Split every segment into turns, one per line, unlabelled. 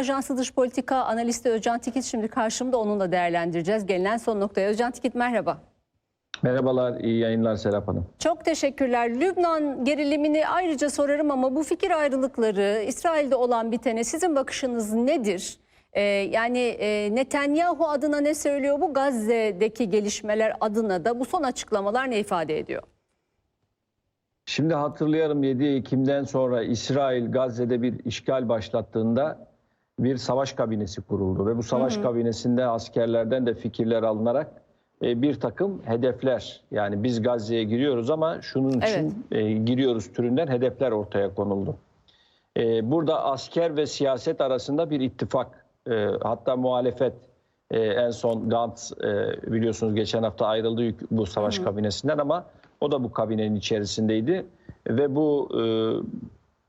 Ajansı Dış Politika Analisti Özcan Tikit şimdi karşımda onunla değerlendireceğiz. Gelinen son noktaya. Özcan Tikit merhaba.
Merhabalar, iyi yayınlar Serap Hanım.
Çok teşekkürler. Lübnan gerilimini ayrıca sorarım ama bu fikir ayrılıkları, İsrail'de olan bitene sizin bakışınız nedir? Ee, yani e, Netanyahu adına ne söylüyor bu? Gazze'deki gelişmeler adına da bu son açıklamalar ne ifade ediyor?
Şimdi hatırlayalım 7 Ekim'den sonra İsrail Gazze'de bir işgal başlattığında bir savaş kabinesi kuruldu ve bu savaş kabinesinde askerlerden de fikirler alınarak e, bir takım hedefler yani biz Gazze'ye giriyoruz ama şunun için e, giriyoruz türünden hedefler ortaya konuldu. E, burada asker ve siyaset arasında bir ittifak e, hatta muhalefet e, en son Gantz e, biliyorsunuz geçen hafta ayrıldı bu savaş kabinesinden ama o da bu kabinenin içerisindeydi ve bu e,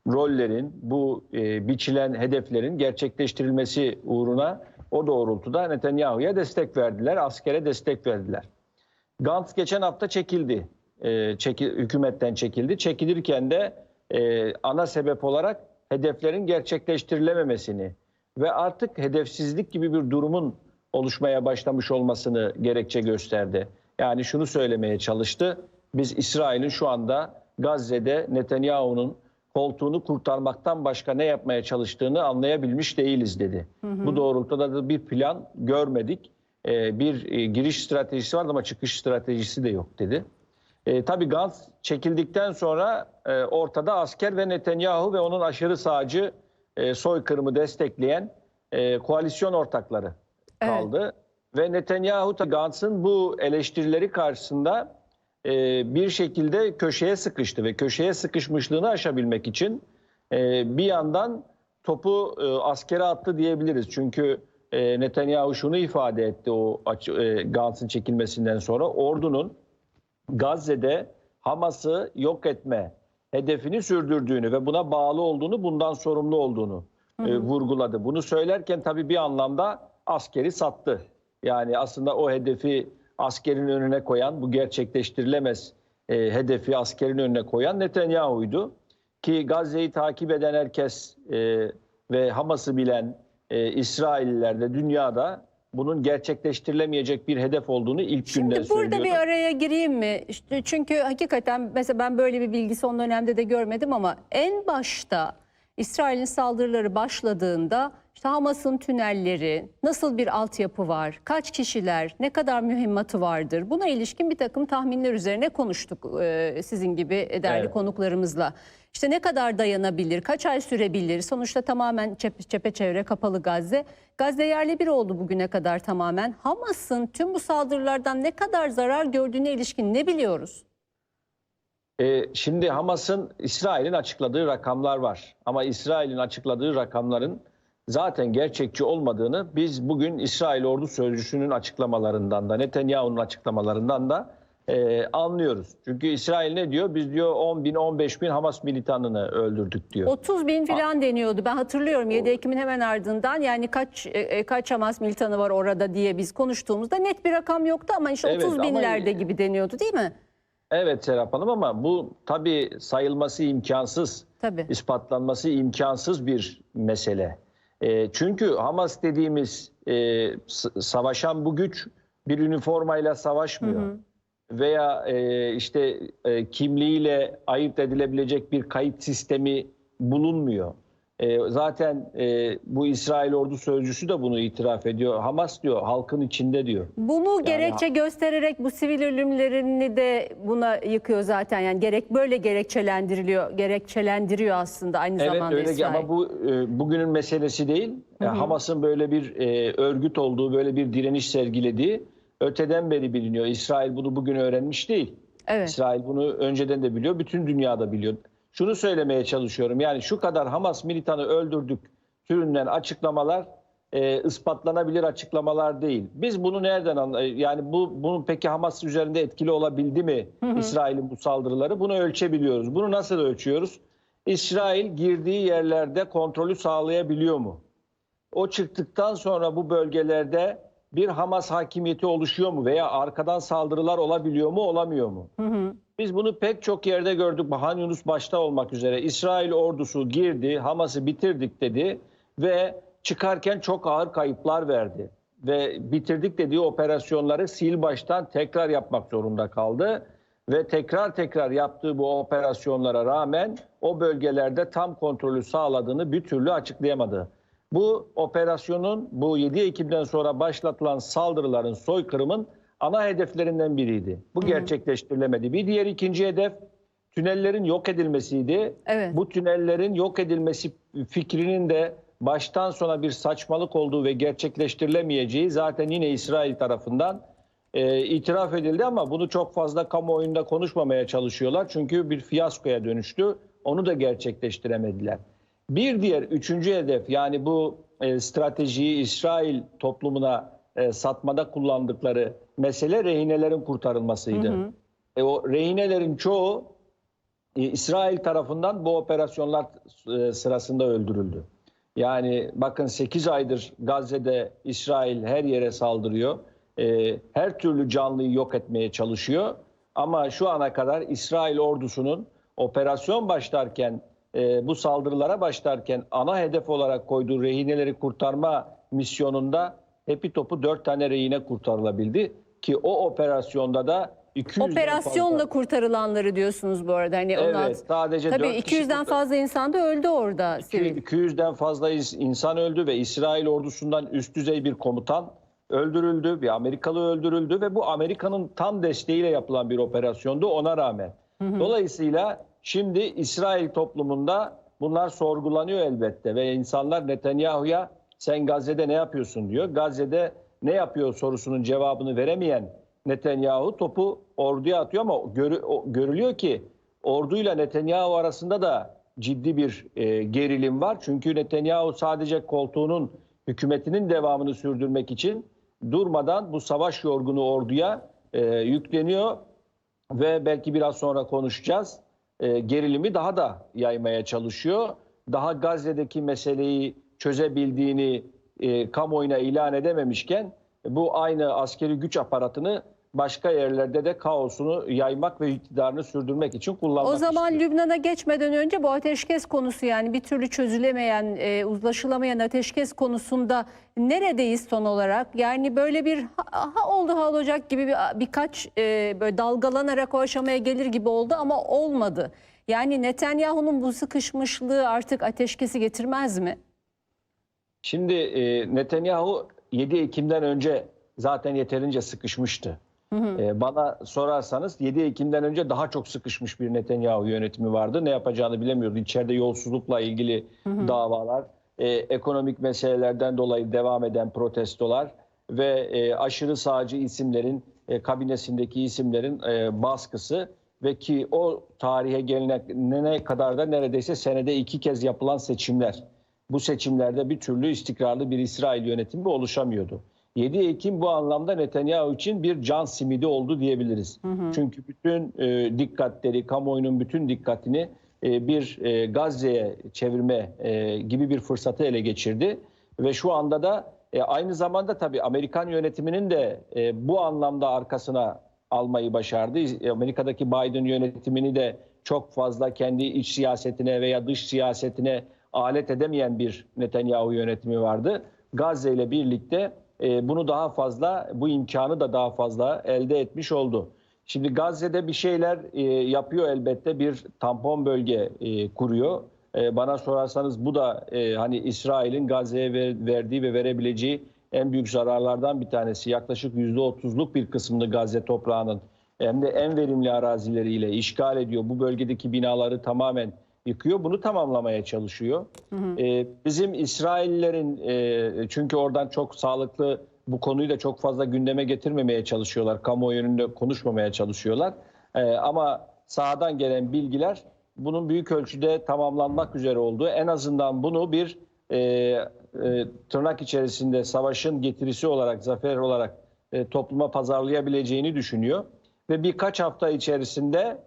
rollerin, bu e, biçilen hedeflerin gerçekleştirilmesi uğruna o doğrultuda Netanyahu'ya destek verdiler, askere destek verdiler. Gantz geçen hafta çekildi, e, çeki- hükümetten çekildi. Çekilirken de e, ana sebep olarak hedeflerin gerçekleştirilememesini ve artık hedefsizlik gibi bir durumun oluşmaya başlamış olmasını gerekçe gösterdi. Yani şunu söylemeye çalıştı. Biz İsrail'in şu anda Gazze'de Netanyahu'nun koltuğunu kurtarmaktan başka ne yapmaya çalıştığını anlayabilmiş değiliz dedi. Bu doğrultuda da bir plan görmedik. Ee, bir e, giriş stratejisi var ama çıkış stratejisi de yok dedi. E, tabii Gantz çekildikten sonra e, ortada asker ve Netanyahu ve onun aşırı sağcı e, soykırımı destekleyen e, koalisyon ortakları
Evet.
kaldı. Ve Netanyahu Gantz'ın bu eleştirileri karşısında e, bir şekilde köşeye sıkıştı ve köşeye sıkışmışlığını aşabilmek için e, bir yandan topu e, askere attı diyebiliriz. Çünkü e, Netanyahu şunu ifade etti o e, Gantz'ın çekilmesinden sonra ordunun Gazze'de Hamas'ı yok etme hedefini sürdürdüğünü ve buna bağlı olduğunu, bundan sorumlu olduğunu e, vurguladı. Bunu söylerken tabii bir anlamda askeri sattı. Yani aslında o hedefi askerin önüne koyan, bu gerçekleştirilemez e, hedefi askerin önüne koyan Netanyahu'ydu. Ki Gazze'yi takip eden herkes e, ve Hamas'ı bilen e, İsrailliler de dünyada bunun gerçekleştirilemeyecek bir hedef olduğunu ilk günden
Şimdi burada bir araya gireyim mi? İşte çünkü hakikaten mesela ben böyle bir bilgi son dönemde de görmedim ama en başta İsrail'in saldırıları başladığında işte Hamas'ın tünelleri, nasıl bir altyapı var, kaç kişiler, ne kadar mühimmatı vardır buna ilişkin bir takım tahminler üzerine konuştuk e, sizin gibi değerli
Evet.
konuklarımızla. İşte ne kadar dayanabilir, kaç ay sürebilir? Sonuçta tamamen çep çepeçevre kapalı Gazze. Gazze yerle bir oldu bugüne kadar tamamen. Hamas'ın tüm bu saldırılardan ne kadar zarar gördüğüne ilişkin ne biliyoruz?
Ee, şimdi Hamas'ın İsrail'in açıkladığı rakamlar var. Ama İsrail'in açıkladığı rakamların zaten gerçekçi olmadığını biz bugün İsrail Ordu Sözcüsü'nün açıklamalarından da Netanyahu'nun açıklamalarından da e, anlıyoruz. Çünkü İsrail ne diyor? Biz diyor 10 bin 15 bin Hamas militanını öldürdük diyor.
30 bin falan deniyordu. Ben hatırlıyorum 7 Ekim'in hemen ardından yani kaç e, e, kaç Hamas militanı var orada diye biz konuştuğumuzda net bir rakam yoktu ama işte
Evet,
30
ama-
binlerde gibi deniyordu değil mi?
Evet Serap Hanım ama bu tabii sayılması imkansız.
Tabii.
ispatlanması imkansız bir mesele. E, çünkü Hamas dediğimiz e, savaşan bu güç bir üniformayla savaşmıyor. Veya e, işte e, kimliğiyle ayırt edilebilecek bir kayıt sistemi bulunmuyor. E, zaten e, bu İsrail ordu sözcüsü de bunu itiraf ediyor. Hamas diyor halkın içinde diyor.
Bunu gerekçe göstererek bu sivil ölümlerini de buna yıkıyor zaten. Yani gerek böyle gerekçelendiriliyor, gerekçelendiriyor aslında aynı
Evet
zamanda
öyle
İsrail.
ama bu e, bugünün meselesi değil. E, Hamas'ın böyle bir e, örgüt olduğu, böyle bir direniş sergilediği öteden beri biliniyor. İsrail bunu bugün öğrenmiş değil.
Evet.
İsrail bunu önceden de biliyor, bütün dünyada biliyor. Şunu söylemeye çalışıyorum. Yani şu kadar Hamas militanı öldürdük türünden açıklamalar e, ispatlanabilir açıklamalar değil. Biz bunu nereden anla- yani bu bunun peki Hamas üzerinde etkili olabildi mi İsrail'in bu saldırıları? Bunu ölçebiliyoruz. Bunu nasıl ölçüyoruz? İsrail girdiği yerlerde kontrolü sağlayabiliyor mu? O çıktıktan sonra bu bölgelerde bir Hamas hakimiyeti oluşuyor mu veya arkadan saldırılar olabiliyor mu, olamıyor mu? Biz bunu pek çok yerde gördük. Han Yunus başta olmak üzere İsrail ordusu girdi, Hamas'ı bitirdik dedi ve çıkarken çok ağır kayıplar verdi ve bitirdik dediği operasyonları sil baştan tekrar yapmak zorunda kaldı ve tekrar tekrar yaptığı bu operasyonlara rağmen o bölgelerde tam kontrolü sağladığını bir türlü açıklayamadı. Bu operasyonun bu 7 Ekim'den sonra başlatılan saldırıların, soykırımın ana hedeflerinden biriydi. Bu gerçekleştirilemedi. Bir diğer ikinci hedef tünellerin yok edilmesiydi.
Evet.
Bu tünellerin yok edilmesi fikrinin de baştan sona bir saçmalık olduğu ve gerçekleştirilemeyeceği zaten yine İsrail tarafından e, itiraf edildi ama bunu çok fazla kamuoyunda konuşmamaya çalışıyorlar. Çünkü bir fiyaskoya dönüştü. Onu da gerçekleştiremediler. Bir diğer üçüncü hedef yani bu e, stratejiyi İsrail toplumuna e, satmada kullandıkları mesele rehinelerin kurtarılmasıydı. E, o rehinelerin çoğu e, İsrail tarafından bu operasyonlar e, sırasında öldürüldü. Yani bakın 8 aydır Gazze'de İsrail her yere saldırıyor. E, her türlü canlıyı yok etmeye çalışıyor. Ama şu ana kadar İsrail ordusunun operasyon başlarken, e, bu saldırılara başlarken ana hedef olarak koyduğu rehineleri kurtarma misyonunda hepi topu 4 tane rehine kurtarılabildi. Ki o operasyonda da 200'den
Operasyonla
fazla-
kurtarılanları diyorsunuz bu arada. Hani ondan-
Evet, sadece
Tabii
dört kişi
200'den fazla insan da öldü orada. sivil.
200'den fazla insan öldü ve İsrail ordusundan üst düzey bir komutan öldürüldü. Bir Amerikalı öldürüldü ve bu Amerika'nın tam desteğiyle yapılan bir operasyondu ona rağmen. Dolayısıyla şimdi İsrail toplumunda bunlar sorgulanıyor elbette ve insanlar Netanyahu'ya sen Gazze'de ne yapıyorsun diyor. Gazze'de ne yapıyor sorusunun cevabını veremeyen Netanyahu topu orduya atıyor ama görü- görülüyor ki orduyla Netanyahu arasında da ciddi bir e, gerilim var. Çünkü Netanyahu sadece koltuğunun hükümetinin devamını sürdürmek için durmadan bu savaş yorgunu orduya e, yükleniyor ve belki biraz sonra konuşacağız. E, gerilimi daha da yaymaya çalışıyor. Daha Gazze'deki meseleyi çözebildiğini e, kamuoyuna ilan edememişken bu aynı askeri güç aparatını başka yerlerde de kaosunu yaymak ve iktidarını sürdürmek için kullanmak
O zaman
istiyor.
Lübnan'a geçmeden önce bu ateşkes konusu yani bir türlü çözülemeyen, e, uzlaşılamayan ateşkes konusunda neredeyiz son olarak? Yani böyle bir ha, ha oldu ha olacak gibi bir, birkaç e, böyle dalgalanarak o aşamaya gelir gibi oldu ama olmadı. Yani Netanyahu'nun bu sıkışmışlığı artık ateşkesi getirmez mi?
Şimdi e, Netanyahu 7 Ekim'den önce zaten yeterince sıkışmıştı. E, bana sorarsanız 7 Ekim'den önce daha çok sıkışmış bir Netanyahu yönetimi vardı. Ne yapacağını bilemiyordu. İçeride yolsuzlukla ilgili davalar, e, ekonomik meselelerden dolayı devam eden protestolar ve e, aşırı sağcı isimlerin, e, kabinesindeki isimlerin e, baskısı ve ki o tarihe gelene kadar da neredeyse senede iki kez yapılan seçimler bu seçimlerde bir türlü istikrarlı bir İsrail yönetimi oluşamıyordu. 7 Ekim bu anlamda Netanyahu için bir can simidi oldu diyebiliriz. Çünkü bütün e, dikkatleri, kamuoyunun bütün dikkatini e, bir e, Gazze'ye çevirme e, gibi bir fırsatı ele geçirdi. Ve şu anda da e, aynı zamanda tabii Amerikan yönetiminin de e, bu anlamda arkasına almayı başardı. Amerika'daki Biden yönetimini de çok fazla kendi iç siyasetine veya dış siyasetine alet edemeyen bir Netanyahu yönetimi vardı. Gazze ile birlikte e, bunu daha fazla, bu imkanı da daha fazla elde etmiş oldu. Şimdi Gazze'de bir şeyler e, yapıyor elbette bir tampon bölge e, kuruyor. Bana sorarsanız bu da hani İsrail'in Gazze'ye ver- verdiği ve verebileceği en büyük zararlardan bir tanesi. Yaklaşık %30'luk bir kısmını Gazze toprağının hem de en verimli arazileriyle işgal ediyor. Bu bölgedeki binaları tamamen yıkıyor. Bunu tamamlamaya çalışıyor. Ee, bizim İsraillerin e, çünkü oradan çok sağlıklı bu konuyu da çok fazla gündeme getirmemeye çalışıyorlar. Kamuoyu önünde konuşmamaya çalışıyorlar. Ee, ama sahadan gelen bilgiler bunun büyük ölçüde tamamlanmak üzere olduğu. En azından bunu bir e, e, tırnak içerisinde savaşın getirisi olarak, zafer olarak e, topluma pazarlayabileceğini düşünüyor. Ve birkaç hafta içerisinde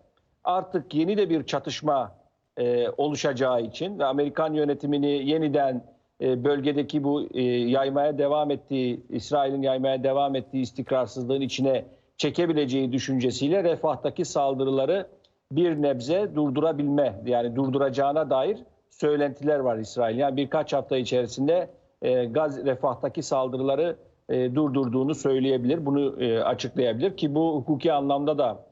artık yeni de bir çatışma e, oluşacağı için ve Amerikan yönetimini yeniden e, bölgedeki bu e, yaymaya devam ettiği, İsrail'in yaymaya devam ettiği istikrarsızlığın içine çekebileceği düşüncesiyle refahtaki saldırıları bir nebze durdurabilme yani durduracağına dair söylentiler var İsrail. Yani birkaç hafta içerisinde e, Gaz Refah'taki saldırıları e, durdurduğunu söyleyebilir. Bunu e, açıklayabilir ki bu hukuki anlamda da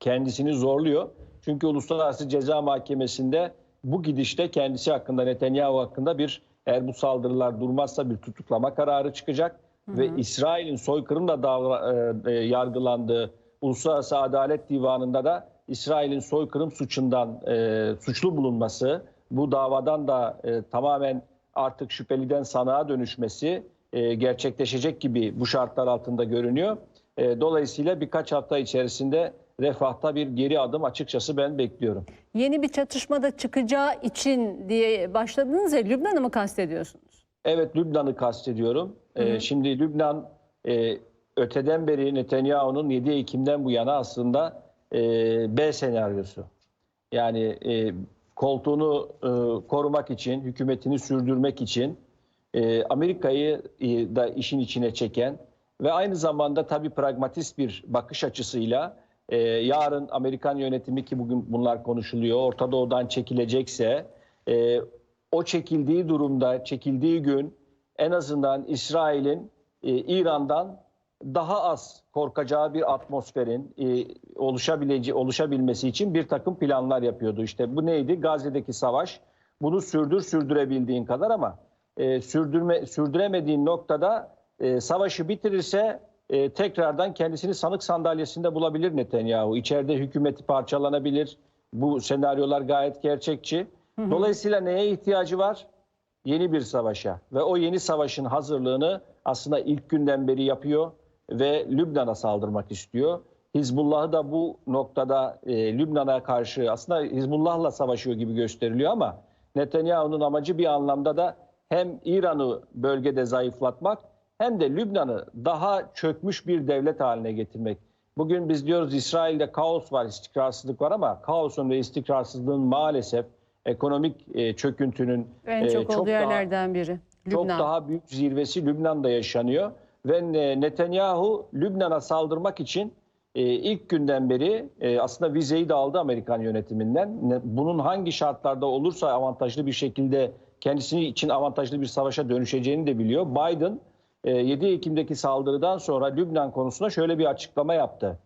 kendisini zorluyor. Çünkü Uluslararası Ceza Mahkemesi'nde bu gidişte kendisi hakkında Netanyahu hakkında bir eğer bu saldırılar durmazsa bir tutuklama kararı çıkacak ve İsrail'in soykırımla davra, e, e, yargılandığı Uluslararası Adalet Divanı'nda da İsrail'in soykırım suçundan e, suçlu bulunması, bu davadan da e, tamamen artık şüpheliden sanığa dönüşmesi e, gerçekleşecek gibi bu şartlar altında görünüyor. E, dolayısıyla birkaç hafta içerisinde refahta bir geri adım açıkçası ben bekliyorum.
Yeni bir çatışmada çıkacağı için diye başladınız ya Lübnan'ı mı kastediyorsunuz?
Evet Lübnan'ı kastediyorum. Ee, şimdi Lübnan e, öteden beri Netanyahu'nun 7 Ekim'den bu yana aslında e, B senaryosu. Yani e, koltuğunu e, korumak için, hükümetini sürdürmek için e, Amerika'yı e, da işin içine çeken ve aynı zamanda tabii pragmatist bir bakış açısıyla e, yarın Amerikan yönetimi ki bugün bunlar konuşuluyor, Orta Doğu'dan çekilecekse e, o çekildiği durumda, çekildiği gün en azından İsrail'in e, İran'dan daha az korkacağı bir atmosferin e, oluşabileceği oluşabilmesi için bir takım planlar yapıyordu. İşte bu neydi? Gazze'deki savaş. Bunu sürdür sürdürebildiğin kadar ama e, sürdürme sürdüremediğin noktada e, savaşı bitirirse e, tekrardan kendisini sanık sandalyesinde bulabilir Netanyahu. İçeride hükümeti parçalanabilir. Bu senaryolar gayet gerçekçi. Dolayısıyla neye ihtiyacı var? Yeni bir savaşa ve o yeni savaşın hazırlığını aslında ilk günden beri yapıyor ve Lübnan'a saldırmak istiyor. Hizbullah'ı da bu noktada e, Lübnan'a karşı aslında Hizbullah'la savaşıyor gibi gösteriliyor ama Netanyahu'nun amacı bir anlamda da hem İran'ı bölgede zayıflatmak hem de Lübnan'ı daha çökmüş bir devlet haline getirmek. Bugün biz diyoruz İsrail'de kaos var, istikrarsızlık var ama kaosun ve istikrarsızlığın maalesef ekonomik e, çöküntünün
En
e,
çok olduğu
daha-
yerlerden biri.
çok
Lübnan.
daha büyük zirvesi Lübnan'da yaşanıyor. Ve e, Netanyahu Lübnan'a saldırmak için e, ilk günden beri e, aslında vizeyi de aldı Amerikan yönetiminden. Ne- Bunun hangi şartlarda olursa avantajlı bir şekilde kendisini için avantajlı bir savaşa dönüşeceğini de biliyor. Biden 7 Ekim'deki saldırıdan sonra Lübnan konusunda şöyle bir açıklama yaptı.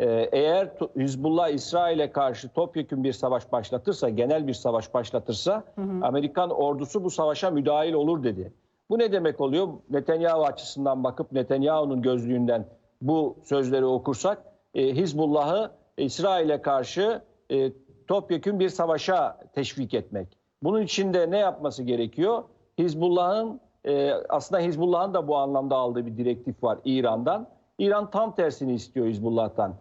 Ee, Eğer Hizbullah İsrail'e karşı topyekun bir savaş başlatırsa, genel bir savaş başlatırsa Amerikan ordusu bu savaşa müdahil olur dedi. Bu ne demek oluyor? Netanyahu açısından bakıp Netanyahu'nun gözlüğünden bu sözleri okursak e, Hizbullah'ı İsrail'e karşı e, topyekun bir savaşa teşvik etmek. Bunun için de ne yapması gerekiyor? Hizbullah'ın e, aslında Hizbullah'ın da bu anlamda aldığı bir direktif var İran'dan. İran tam tersini istiyor Hizbullah'tan.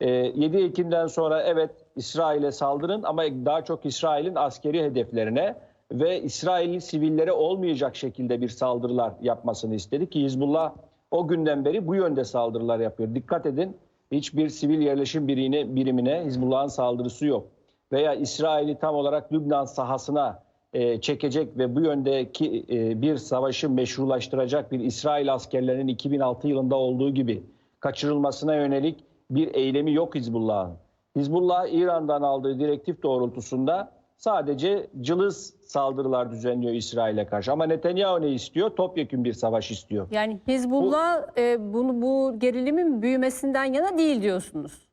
E, 7 Ekim'den sonra evet İsrail'e saldırın ama daha çok İsrail'in askeri hedeflerine ve İsrail'in sivillere olmayacak şekilde bir saldırılar yapmasını istedi ki Hizbullah o günden beri bu yönde saldırılar yapıyor. Dikkat edin hiçbir sivil yerleşim birine, birimine Hizbullah'ın saldırısı yok. Veya İsrail'i tam olarak Lübnan sahasına e, çekecek ve bu yöndeki e, bir savaşı meşrulaştıracak bir İsrail askerlerinin 2006 yılında olduğu gibi kaçırılmasına yönelik bir eylemi yok Hizbullah'ın. Hizbullah İran'dan aldığı direktif doğrultusunda sadece cılız saldırılar düzenliyor İsrail'e karşı. Ama Netanyahu ne istiyor? Topyekun bir savaş istiyor.
Yani Hizbullah e, bunu bu gerilimin büyümesinden yana değil diyorsunuz.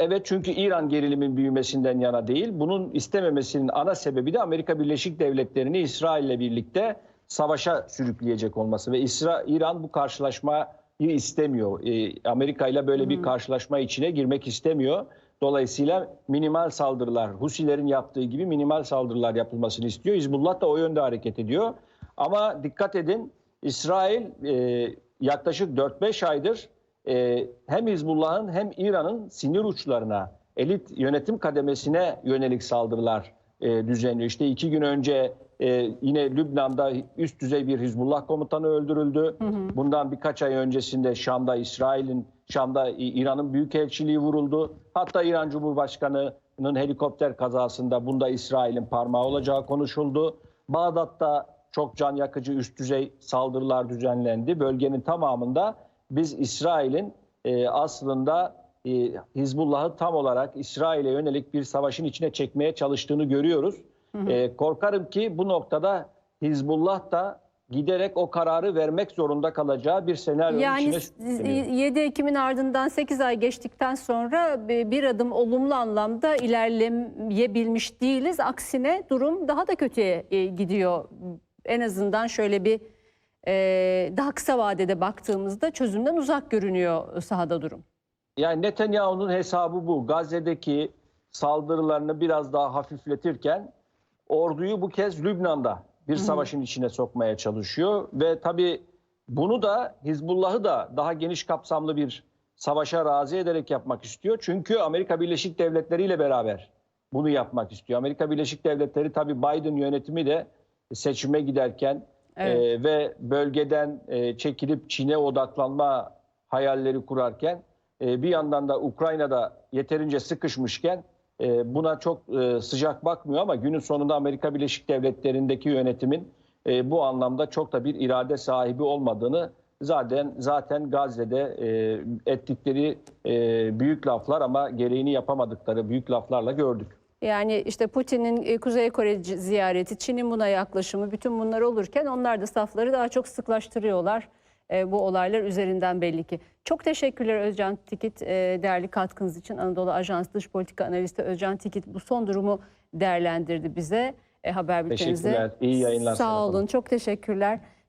Evet çünkü İran gerilimin büyümesinden yana değil. Bunun istememesinin ana sebebi de Amerika Birleşik Devletleri'ni İsrail'le birlikte savaşa sürükleyecek olması ve İsra İran bu karşılaşmayı istemiyor. Ee, Amerika ile böyle bir karşılaşma içine girmek istemiyor. Dolayısıyla minimal saldırılar, Husilerin yaptığı gibi minimal saldırılar yapılmasını istiyor. Hizbullah da o yönde hareket ediyor. Ama dikkat edin İsrail e, yaklaşık 4-5 aydır e, hem Hizbullah'ın hem İran'ın sinir uçlarına, elit yönetim kademesine yönelik saldırılar e, düzenliyor. İşte iki gün önce e, yine Lübnan'da üst düzey bir Hizbullah komutanı öldürüldü. Bundan birkaç ay öncesinde Şam'da İsrail'in, Şam'da İran'ın büyükelçiliği vuruldu. Hatta İran Cumhurbaşkanı'nın helikopter kazasında bunda İsrail'in parmağı olacağı konuşuldu. Bağdat'ta çok can yakıcı üst düzey saldırılar düzenlendi. Bölgenin tamamında biz İsrail'in e, aslında e, Hizbullah'ı tam olarak İsrail'e yönelik bir savaşın içine çekmeye çalıştığını görüyoruz. E, korkarım ki bu noktada Hizbullah da giderek o kararı vermek zorunda kalacağı bir senaryonun
Yani
içine sürükleniyor.
7 Ekim'in ardından 8 ay geçtikten sonra bir adım olumlu anlamda ilerleyebilmiş değiliz. Aksine durum daha da kötüye e, gidiyor. En azından şöyle bir daha kısa vadede baktığımızda çözümden uzak görünüyor sahada durum.
Yani Netanyahu'nun hesabı bu. Gazze'deki saldırılarını biraz daha hafifletirken orduyu bu kez Lübnan'da bir savaşın içine sokmaya çalışıyor ve tabii bunu da Hizbullah'ı da daha geniş kapsamlı bir savaşa razı ederek yapmak istiyor. Çünkü Amerika Birleşik Devletleri ile beraber bunu yapmak istiyor. Amerika Birleşik Devletleri tabii Biden yönetimi de seçime giderken
Evet.
e, ve bölgeden e, çekilip Çin'e odaklanma hayalleri kurarken e, bir yandan da Ukrayna'da yeterince sıkışmışken e, buna çok e, sıcak bakmıyor ama günün sonunda Amerika Birleşik Devletleri'ndeki yönetimin e, bu anlamda çok da bir irade sahibi olmadığını zaten zaten Gazze'de e, ettikleri e, büyük laflar ama gereğini yapamadıkları büyük laflarla gördük.
Yani işte Putin'in e, Kuzey Kore ziyareti, Çin'in buna yaklaşımı bütün bunlar olurken onlar da safları daha çok sıklaştırıyorlar. E, bu olaylar üzerinden belli ki. Çok teşekkürler Özcan Tikit e, değerli katkınız için. Anadolu Ajans Dış Politika Analisti Özcan Tikit bu son durumu değerlendirdi bize haber bültenimizde.
Teşekkürler. İyi yayınlar
Sağ olun. Çok teşekkürler.